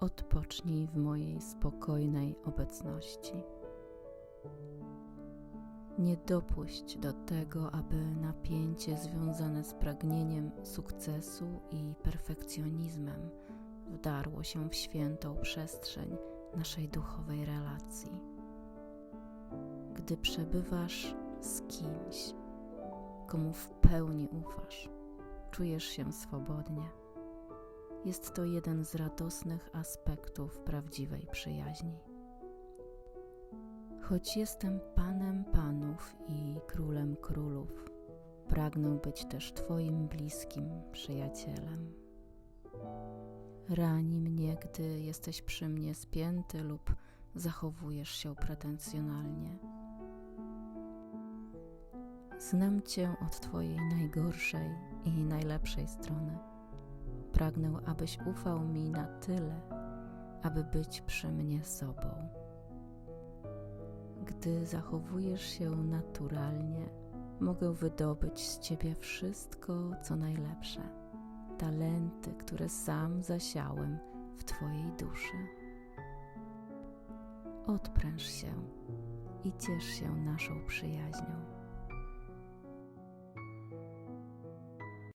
Odpocznij w mojej spokojnej obecności. Nie dopuść do tego, aby napięcie związane z pragnieniem sukcesu i perfekcjonizmem wdarło się w świętą przestrzeń naszej duchowej relacji. Gdy przebywasz z kimś, komu w pełni ufasz, czujesz się swobodnie. Jest to jeden z radosnych aspektów prawdziwej przyjaźni. Choć jestem Panem Panów i Królem Królów, pragnę być też Twoim bliskim przyjacielem. Rani mnie, gdy jesteś przy mnie spięty lub zachowujesz się pretensjonalnie. Znam Cię od Twojej najgorszej i najlepszej strony. Pragnę, abyś ufał mi na tyle, aby być przy mnie sobą. Gdy zachowujesz się naturalnie, mogę wydobyć z Ciebie wszystko, co najlepsze, talenty, które sam zasiałem w Twojej duszy. Odpręż się i ciesz się naszą przyjaźnią.